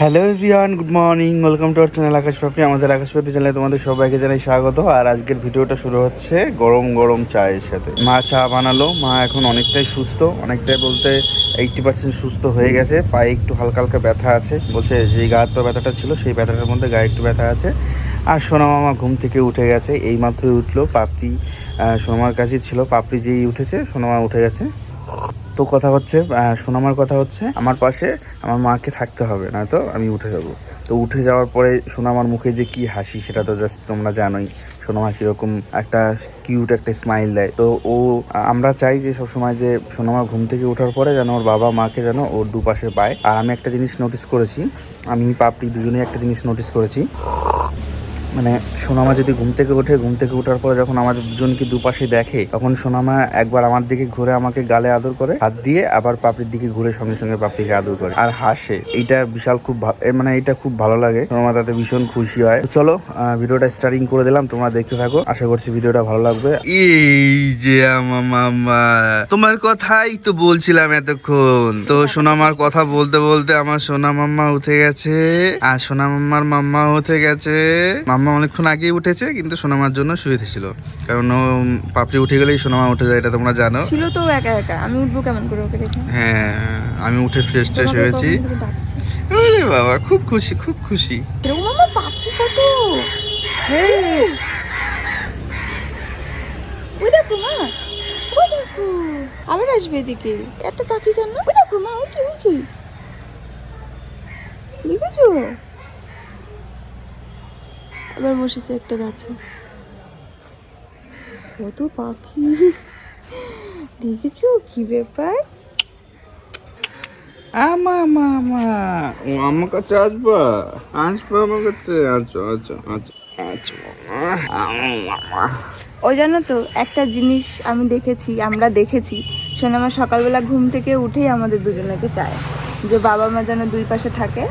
Hello everyone good morning welcome to our channel Akash Papri আমাদের আকাশ পাপড়ি চ্যানেলে তোমাদের সবাইকে জানাই স্বাগত, আর আজকের ভিডিওটা শুরু হচ্ছে গরম গরম চায়ের সাথে। মা চা বানালো, মা এখন অনেকটাই সুস্থ, অনেকটাই বলতে এইটটি পার্সেন্ট সুস্থ হয়ে গেছে, পায়ে একটু হালকা হালকা ব্যথা আছে, বলছে যে গা হাত পা ব্যথাটা ছিল সেই ব্যথাটার মধ্যে গায়ে একটু ব্যথা আছে। আর সোনা মামা ঘুম থেকে উঠে গেছে, এই মাত্রই উঠল, পাপড়ি সোনামার কাছেই ছিল, পাপড়ি যেই উঠেছে, সোনামা উঠে গেছে। তো কথা হচ্ছে সোনামার কথা হচ্ছে, আমার পাশে আমার মাকে থাকতে হবে না তো আমি উঠে যাব। তো উঠে যাওয়ার পরে সোনামার মুখে যে কি হাসি, সেটা তো জাস্ট তোমরা জানোই। সোনামা কীরকম একটা কিউট একটা স্মাইল দেয়। তো ও, আমরা চাই যে সবসময় যে সোনামা ঘুম থেকে ওঠার পরে যেন ওর বাবা মাকে যেন ওর দুপাশে পায়। আর আমি একটা জিনিস নোটিস করেছি, আমি পাপড়ি দুজনেই একটা জিনিস নোটিস করেছি। মানে সোনামা যদি ঘুম থেকে ওঠে, ঘুম থেকে ওঠার পরে যখন আমাদের দুজনকে দুপাশে দেখে, তখন সোনামা একবার আমার দিকে ঘুরে আমাকে গালে আদর করে, হাত দিয়ে আবার পাপড়ির দিকে ঘুরে সঙ্গে সঙ্গে পাপড়িকে আদর করে আর হাসে। এটা বিশাল খুব মানে এটা খুব ভালো লাগে। সোনামা তাতে ভীষণ খুশি হয়। চলো ভিডিওটা স্টার্টিং করে দিলাম, তোমরা দেখতে থাকো। আশা করছি ভিডিওটা ভালো লাগবে। এই যে আমার মামা। তোমার কথাই তো বলছিলাম এতক্ষণ। তো সোনামার কথা বলতে বলতে আমার সোনা মাম্মা উঠে গেছে। আর সোনা মাম্মার মাম্মা উঠে গেছে। মাম্মা অনেকক্ষণ আগেই উঠেছে কিন্তু সোনামার জন্য শুয়ে ছিল। কারণ ও পাপড়ি উঠে গেলেই সোনামা উঠে যায় এটা তোমরা জানো। ছিল তো একা একা আমি উঠবো কেমন করে ওকে রেখে হ্যাঁ আমি উঠে ফ্রেশ ট্রেশ হয়েছি। আরে বাবা খুব খুশি খুব খুশি। আমার পাখি কত। ওই দেখো মা ওই দেখো আবার আসবে এদিকে। এত পাখি কেন? ওই দেখো মা ওই যে ওই যে দেখেছ? আবার বসেছে একটা গাছে। কত পাখি। দেখেছ কি ব্যাপার? আমা মামা ও আমার কাছে আসবা? আসবা আমার কাছে। আচ্ছা আচ্ছা আচ্ছা আচ্ছা। মামা ওই জানো তো একটা জিনিস আমি দেখেছি আমরা দেখেছি। সোনামা সকালবেলা ঘুম থেকে উঠেই আমাদের দুজনকে চায় যে বাবা মা যেন দুই পাশে থাকে।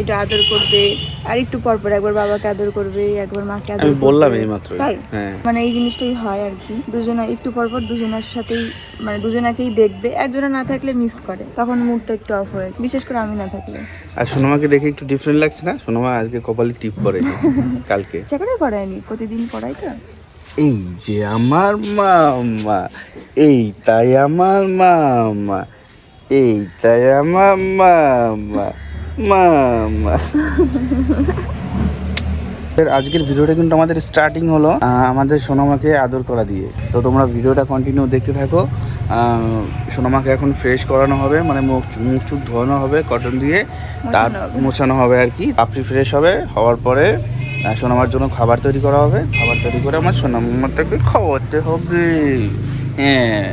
একটু আদর করবে। আর একটু পর পর একবার বাবাকে আদর করবে একবার মাকে আদর বললাম এই মাত্র। তাই? হ্যাঁ। মানে এই জিনিসটাই হয় আর কি। দুজনে একটু পর পর দুজনের সাথেই মানে দুজনাকেই দেখবে। একজনা না থাকলে মিস করে। তখন মুডটা একটু অফ হয়ে বিশেষ করে আমি না থাকলে। আর সোনামাকে দেখে একটু ডিফারেন্ট লাগছে না? সোনামা আজকে কপালে টিপ করে কালকে। করে পড়ায়নি প্রতিদিন পড়াই তো? এই যে আমার মামা এই তাই আমার মামা এই তাই আমার মামা। মামা। আজকের ভিডিওটা কিন্তু আমাদের স্টার্টিং হলো আমাদের সোনামাকে আদর করা দিয়ে। তো তোমরা ভিডিওটা কন্টিনিউ দেখতে থাকো। সোনামাকে এখন ফ্রেশ করানো হবে মানে মুখ মুখ চুখ ধোয়ানো হবে কটন দিয়ে তার মোছানো হবে। আর কি। আপনি ফ্রেশ হবে হওয়ার পরে সোনামার জন্য খাবার তৈরি করা হবে। খাবার তৈরি করে আমার সোনামাটাকে খাওয়াতে হবে। হ্যাঁ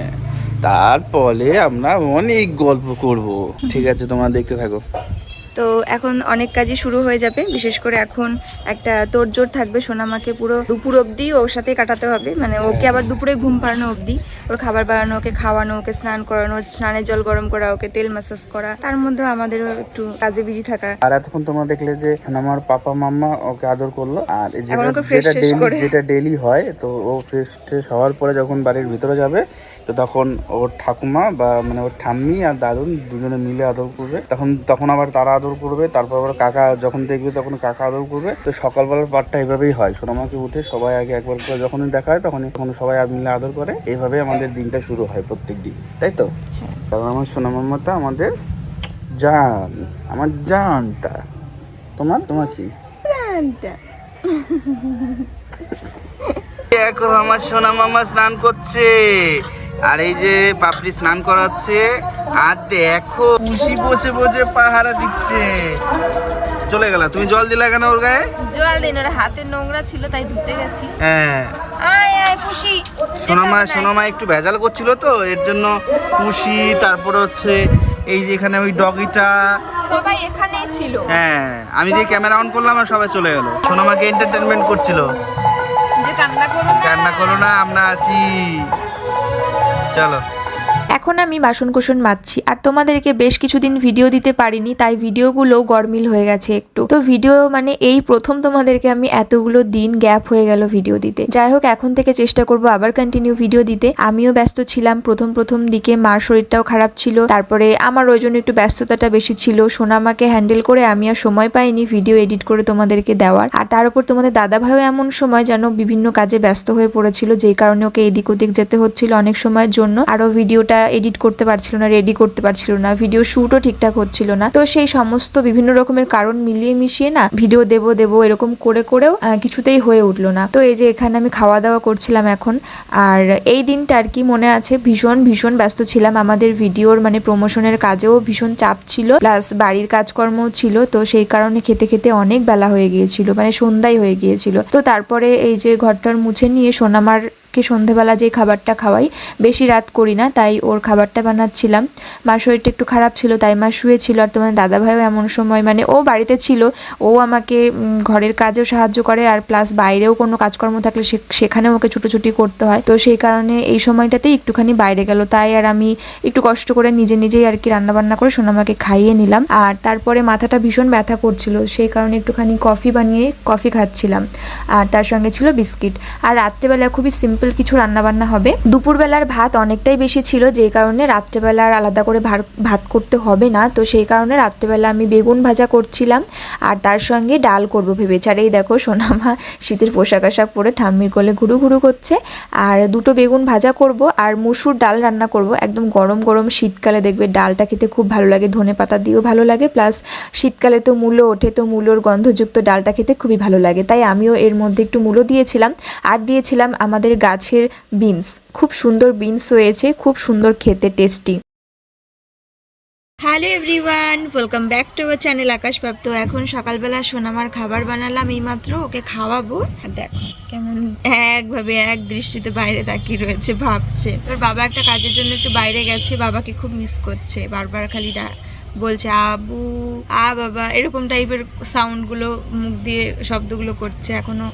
তারপরে আমরা অনেক গল্প করব। ঠিক আছে তোমরা দেখতে থাকো। তো এখন অনেক কাজই শুরু হয়ে যাবে। বিশেষ করে এখন একটা তোড়জোড় থাকবে সোনামাকে পুরো দুপুর অবধি ওর সাথে কাটাতে হবে। মানে ওকে আবার দুপুরে ঘুম পাড়ানো অবধি। ওর খাবার বাড়ানো ওকে খাওয়ানো ওকে স্নান করানো স্নানের জল গরম করা ওকে তেল ম্যাসাজ করা। তার মধ্যে আমাদেরও একটু কাজে বিজি থাকা। আর এতক্ষণ তোমরা দেখলে যে আমার পাপা মাম্মা ওকে আদর করল। আর যেটা fresh যেটা হয় তো ও ফ্রেশ হওয়ার পরে যখন বাড়ির ভিতরে যাবে তো তখন ওর ঠাকুমা বা মানে ওর ঠাম্মি আর দাদুন দুজনে মিলে আদর করবে। তখন তখন আবার তারা আদর করবে তারপর আবার কাকা যখন দেখবে তখন কাকা আদর করবে। তো সকালবেলার পাঠটা এভাবেই হয় সোনামাকে উঠে সবাই আগে একবার করে যখনই দেখা হয় তখনই তখন সবাই মিলে আদর করে। এইভাবে আমাদের দিনটা শুরু হয় প্রত্যেক দিন তাই তো? কারণ আমার সোনামাম্মাটা আমাদের জান আমার জানটা। তোমার তোমার কি? প্রাণটা। দেখো আমার সোনা মামা স্নান করছে। আর এই যে পাপড়ি স্নান করাচ্ছে আর দেখো খুশি বসে বসে পাহারা দিচ্ছে। চলে গেল তুমি জল দিলা কেন ওর গায়ে? জল দিন ওর হাতে নোংরা ছিল তাই ধুতে গেছি। হ্যাঁ। সোনামা সোনামা একটু ভেজাল করছিল তো এর জন্য খুশি তারপর হচ্ছে এই যে এখানে ওই ডগিটা। সবাই এখানেই ছিল। হ্যাঁ আমি যে ক্যামেরা অন করলাম আর সবাই চলে গেল। সোনামাকে এন্টারটেনমেন্ট করছিল। যে কান্না করো না। কান্না করো না আমরা আছি। চলো এখন আমি বাসন কুসন মাজছি আর তোমাদেরকে বেশ কিছুদিন ভিডিও দিতে পারিনি, তাই ভিডিওগুলো গরমিল হয়ে গেছে একটু। তো ভিডিও মানে এই প্রথম তোমাদেরকে আমি এতগুলো দিন গ্যাপ হয়ে গেল ভিডিও দিতে। যাই হোক, এখন থেকে চেষ্টা করব আবার কন্টিনিউ ভিডিও দিতে। আমিও ব্যস্ত ছিলাম, প্রথম প্রথম দিকে মার শরীরটাও খারাপ ছিল, তারপরে আমার ওই জন্য একটু ব্যস্ততাটা বেশি ছিল। সোনামাকে হ্যান্ডেল করে আমি আর সময় পাইনি ভিডিও এডিট করে তোমাদেরকে দেওয়ার। আর তার উপর তোমাদের দাদা ভাইও এমন সময় যেন বিভিন্ন কাজে ব্যস্ত হয়ে পড়েছিল, যেই কারণে ওকে এদিক ওদিক যেতে হচ্ছিল অনেক সময়ের জন্য। আরও ভিডিওটা এডিট করতে পারছিল না রেডি করতে পারছিল না ভিডিও শ্যুটও ঠিকঠাক হচ্ছিল না। তো সেই সমস্ত বিভিন্ন রকমের কারণ মিলিয়ে মিশিয়ে না ভিডিও দেবো দেবো এরকম করে করেও কিছুতেই হয়ে উঠল না। তো এই যে এখানে আমি খাওয়া দাওয়া করছিলাম এখন, আর এই দিনটা আর কি মনে আছে? ভীষণ ভীষণ ব্যস্ত ছিলাম। আমাদের ভিডিওর মানে প্রমোশনের কাজেও ভীষণ চাপ ছিল প্লাস বাড়ির কাজকর্মও ছিল, তো সেই কারণে খেতে খেতে অনেক বেলা হয়ে গিয়েছিল মানে সন্ধ্যায় হয়ে গিয়েছিল। তো তারপরে এই যে ঘরটার মুছে নিয়ে সোনামার কে সন্ধেবেলা যে খাবারটা খাওয়াই, বেশি রাত করি না, তাই ওর খাবারটা বানাচ্ছিলাম। মার শরীরটা একটু খারাপ ছিল, তাই মা শুয়েছিল, আর তোমার দাদাভাইও এমন সময় মানে ও বাড়িতে ছিল, ও আমাকে ঘরের কাজেও সাহায্য করে, আর প্লাস বাইরেও কোনো কাজকর্ম থাকলে সে- সেখানেও ওকে ছুটোছুটি করতে হয়। তো সেই কারণে এই সময়টাতেই একটুখানি বাইরে গেল। তাই আর আমি একটু কষ্ট করে নিজে নিজেই আর কি রান্নাবান্না করে সোনামাকে খাইয়ে নিলাম। আর তারপরে মাথাটা ভীষণ ব্যথা করছিল, সেই কারণে একটুখানি কফি বানিয়ে কফি খাচ্ছিলাম। আর তার সঙ্গে ছিল বিস্কিট। আর রাত্রেবেলা খুবই সিম্পল কিছু রান্নাবান্না হবে। দুপুরবেলার ভাত অনেকটাই বেশি ছিল যেই কারণে রাত্রেবেলা আর আলাদা করে ভাত করতে হবে না। তো সেই কারণে রাত্রেবেলা আমি বেগুন ভাজা করছিলাম, আর তার সঙ্গে ডাল করব ভেবেছি। আর এই দেখো সোনামা শীতের পোশাক আশাক পরে ঠাম্মির কোলে ঘুরু ঘুরু করছে। আর দুটো বেগুন ভাজা করব আর মুসুর ডাল রান্না করব। একদম গরম গরম শীতকালে দেখবে ডালটা খেতে খুব ভালো লাগে, ধনে পাতা দিয়েও ভালো লাগে। প্লাস শীতকালে তো মূলো ওঠে, তো মূলোর গন্ধযুক্ত ডালটা খেতে খুবই ভালো লাগে। তাই আমিও এর মধ্যে একটু মূলো দিয়েছিলাম। আর দিয়েছিলাম আমাদের গাছের বিনস খুব সুন্দর বিনস হয়েছে, খুব সুন্দর খেতে tasty hello everyone welcome back to our channel Akash প্রাপ্ত এখন সকালবেলা সোনামার খাবার বানালাম এইমাত্র, ওকে খাওয়াবো। আর দেখো কেমন একভাবে এক দৃষ্টিতে বাইরে তাকিয়ে রয়েছে, ভাবছে। তোর বাবা একটা কাজের জন্য একটু বাইরে গেছে, বাবাকে খুব মিস করছে। বারবার খালি বলছে, আবু, আ বাবা। এরকম টাইপের সাউন্ডগুলো মুখ দিয়ে শব্দগুলো করছে। এখনও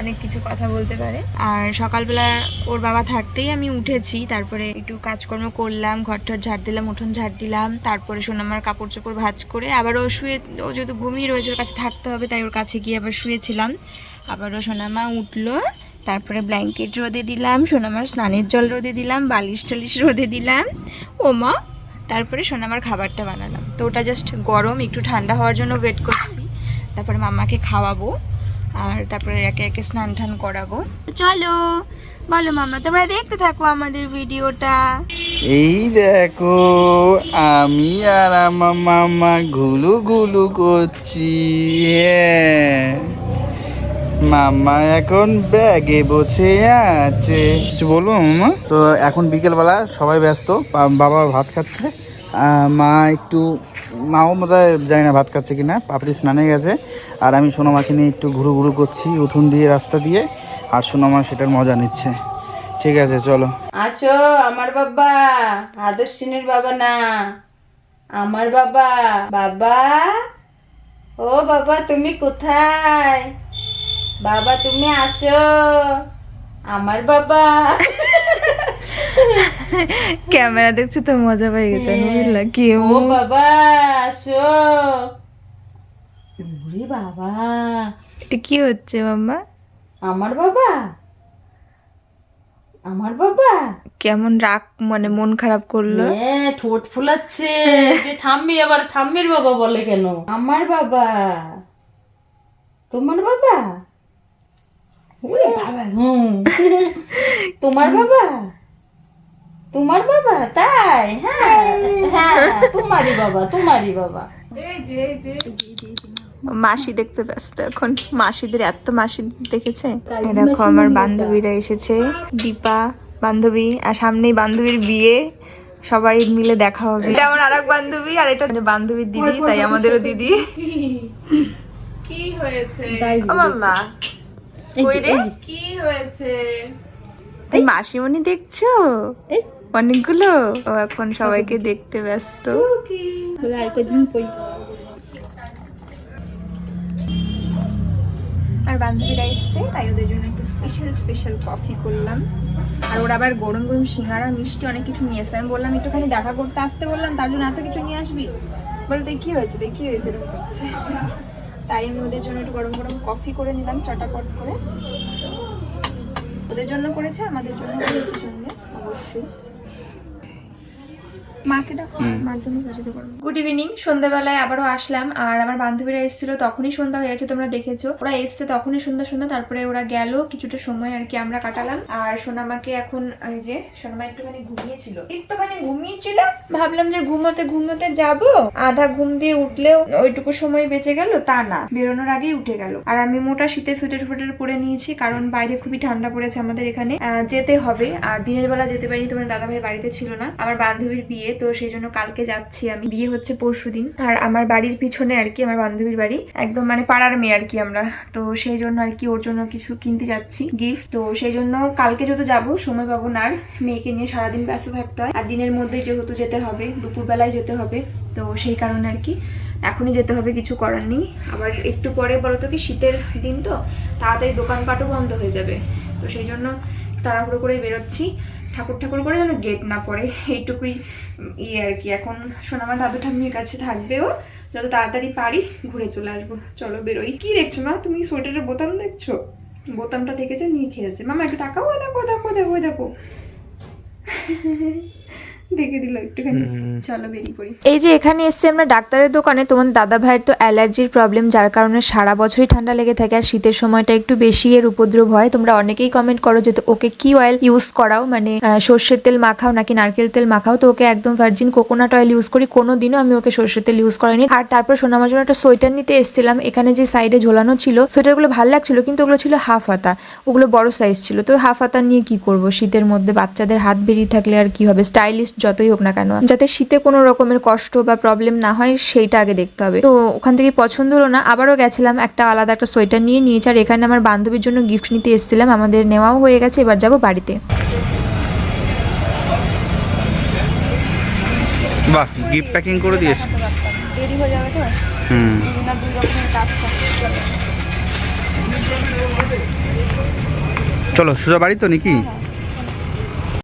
অনেক কিছু কথা বলতে পারে। আর সকালবেলা ওর বাবা থাকতেই আমি উঠেছি, তারপরে একটু কাজকর্ম করলাম, ঘরটর ঝাড় দিলাম, উঠোন ঝাড় দিলাম, তারপরে সোনামার কাপড় চোপড় ভাঁজ করে আবার ও শুয়ে, ও যেহেতু ঘুমিয়ে রয়েছে ওর কাছে থাকতে হবে, তাই ওর কাছে গিয়ে আবার শুয়েছিলাম। আবারও সোনামা উঠল, তারপরে ব্ল্যাঙ্কেট রোদে দিলাম, সোনামার স্নানের জল রোদে দিলাম, বালিশ টালিশ রোদে দিলাম। ও মা, তারপরে সোনামার খাবারটা বানালাম। তো ওটা জাস্ট গরম, একটু ঠান্ডা হওয়ার জন্য ওয়েট করছি। তারপরে মামাকে খাওয়াবো। আর তারপরে একে একে স্নান টান করাবো। চলো বলো মামা তোমরা দেখতে থাকো আমাদের ভিডিওটা। এই দেখো আমি আর আমার মামা ঘুলু ঘুলু করছি হ্যাঁ। মামা এখন ব্যাগে বসে আছে। কিছু বলব মামা? তো এখন বিকেলবেলা সবাই ব্যস্ত বাবা ভাত খাচ্ছে। মা একটু, মাও বোধহয় জানি না ভাত খাচ্ছে কিনা, পাপড়ি স্নানে গেছে। আর আমি সোনামাকে নিয়ে একটু ঘুরু ঘুরু করছি, উঠোন দিয়ে, রাস্তা দিয়ে। আর সোনামা সেটার মজা নিচ্ছে। ঠিক আছে, চলো। আসো আমার বাবা। আদর্শিনীর বাবা না। আমার বাবা। বাবা? ও বাবা, তুমি কোথায়? বাবা, তুমি আসো। আমার বাবা। ক্যামেরা দেখছি তো মজা পেয়ে গেছে কি ও বাবা আসো। ওরে বাবা। এটা কি হচ্ছে মাম্মা? আমার বাবা? আমার বাবা? কেমন রাগ মানে মন খারাপ করল? ঠোঁট ফুলাচ্ছে। যে ঠাম্মি আবার ঠাম্মির বাবা বলে কেন? আমার বাবা। তোমার বাবা? ওরে বাবা হুম। তোমার বাবা? তোমার বাবা? তাই? হ্যাঁ। হ্যাঁ তোমারই বাবা তোমারই বাবা। মাসি দেখতে ব্যস্ত এখন। মাসিদের এত মাসি দেখেছে? দেখো আমার বান্ধবীরা এসেছে। দীপা বান্ধবী আর সামনেই বান্ধবীর বিয়ে। সবাই মিলে দেখা হবে। এটা আমার আরেক বান্ধবী আর এটা মানে বান্ধবীর দিদি তাই আমাদেরও দিদি। কি হয়েছে? ও মাম্মা কই রে? কি হয়েছে? তুই মাসিমণি দেখছ? অনেকগুলো। ও এখন সবাইকে দেখতে ব্যস্ত। আর বান্ধবীরা এসছে, তাই ওদের জন্য একটু স্পেশাল স্পেশাল কফি করলাম। আর ওরা আবার গরম গরম সিঙ্গারা, মিষ্টি অনেক কিছু নিয়ে এসছে। আমি বললাম, একটুখানি দেখা করতে আসতে বললাম, তার জন্য এত কিছু নিয়ে আসবি? বলতে, কি হয়েছে রে? কি হয়েছে? এরকম তাই আমি ওদের জন্য একটু গরম গরম কফি করে নিলাম, চটাপট করে। ওদের জন্য করেছে, আমাদের জন্য করেছে সঙ্গে, অবশ্যই। গুড ইভিনিং সন্ধ্যাবেলায় আবারও আসলাম আর আমার বান্ধবীরা এসেছিল তখনই সন্ধ্যা হয়ে গেছে তোমরা দেখেছ। ওরা এসছে তখনই সন্ধ্যা সন্ধ্যা তারপরে ওরা গেল কিছুটা সময় আর কি আমরা কাটালাম। আর সোনামাকে এখন এই যে সোনামা একটুখানি ঘুমিয়েছিল। একটুখানি ঘুমিয়েছিল? ভাবলাম যে ঘুমোতে ঘুমোতে যাব আধা ঘুম দিয়ে উঠলেও ওইটুকু সময় বেঁচে গেল তা না। বেরোনোর আগেই উঠে গেল। আর আমি মোটা শীতে সোয়েটার ফোয়েটার পরে নিয়েছি কারণ বাইরে খুবই ঠান্ডা পড়েছে আমাদের এখানে। যেতে হবে আর দিনের বেলা যেতে পারিনি তোমার দাদা ভাই বাড়িতে ছিল না। আমার বান্ধবীর বিয়ে তো সেই জন্য কালকে যাচ্ছি আমি। বিয়ে হচ্ছে পরশু দিন আর আমার বাড়ির পিছনে আর কি আমার বান্ধবীর বাড়ি। একদম মানে পাড়ার মেয়ে আর কি আমরা। তো সেই জন্য আর কি ওর জন্য কিছু কিনতে যাচ্ছি গিফট তো সেই জন্য কালকে যেহেতু যাব, সময় পাবো না আর মেয়েকে নিয়ে সারাদিন ব্যস্ত থাকতে হয়। আর দিনের মধ্যে যেহেতু যেতে হবে, দুপুরবেলায় যেতে হবে। তো সেই কারণে আর কি এখনই যেতে হবে, কিছু করার নেই। আবার একটু পরে বলো তো কি শীতের দিন তো, তাড়াতাড়ি দোকানপাটও বন্ধ হয়ে যাবে। তো সেই জন্য তাড়াহুড়ো করে বেরোচ্ছি। ঠাকুর ঠাকুর করে যেন গেট না পড়ে। এইটুকুই ইয়ে আর কি। এখন সোনামা দাদু ঠাম্মির কাছে থাকবেও, যত তাড়াতাড়ি পারি ঘুরে চলে আসব। চলো বেরোই। কি দেখছ মা? তুমি সোয়েটারের বোতাম দেখছ? বোতামটা দেখেছে নিয়ে খেয়েছে মামা একটু তাকাও। দেখো দেখো দেখো দেখো। দেখে দিল একটুখানি। চলো বেরিয়ে পড়ি। এই যে এখানে এসছে আমরা ডাক্তারের দোকানে তোমার দাদা ভাইয়ের তো অ্যালার্জির প্রবলেম যার কারণে সারা বছরই ঠান্ডা লেগে থাকে আর শীতের সময়টা একটু বেশি এর উপদ্রব হয়। তোমরা অনেকেই কমেন্ট করো যে তো ওকে কি অয়েল ইউজ করাও? মানে সর্ষের তেল মাখাও নাকি নারকেল তেল মাখাও? তো ওকে একদম ভার্জিন কোকোনাট অয়েল ইউজ করি। কোনো দিনও আমি ওকে সর্ষের তেল ইউজ করাইনি। আর তারপর সোনামার জন্য একটা সোয়েটার নিতে এসেছিলাম। এখানে যে সাইডে ঝোলানো ছিল সোয়েটারগুলো ভালো লাগছিল কিন্তু ওগুলো ছিল হাফ হাতা ওগুলো বড় সাইজ ছিল। তো হাফ হাতা নিয়ে কি করব? শীতের মধ্যে বাচ্চাদের হাত বেরিয়ে থাকলে আর কি হবে? স্টাইলিশ যতই হোক না কেন যাতে শীতে কোনো রকমের কষ্ট বা প্রবলেম না হয় সেইটা আগে দেখতে হবে। তো ওখান থেকে পছন্দ হলো না আবারও গেছিলাম একটা আলাদা একটা সোয়েটার নিয়ে নিয়েছি আর এখানে আমার বান্ধবীর জন্য গিফট নিতে এসেছিলাম আমাদের নেওয়াও হয়ে গেছে এবার যাব বাড়িতে। বাহ গিফট প্যাকিং করে দিয়েছে। দেরি হয়ে যাবে তো? হুম। দুই রকমের কাজ চলো সোজা বাড়ি তো নাকি?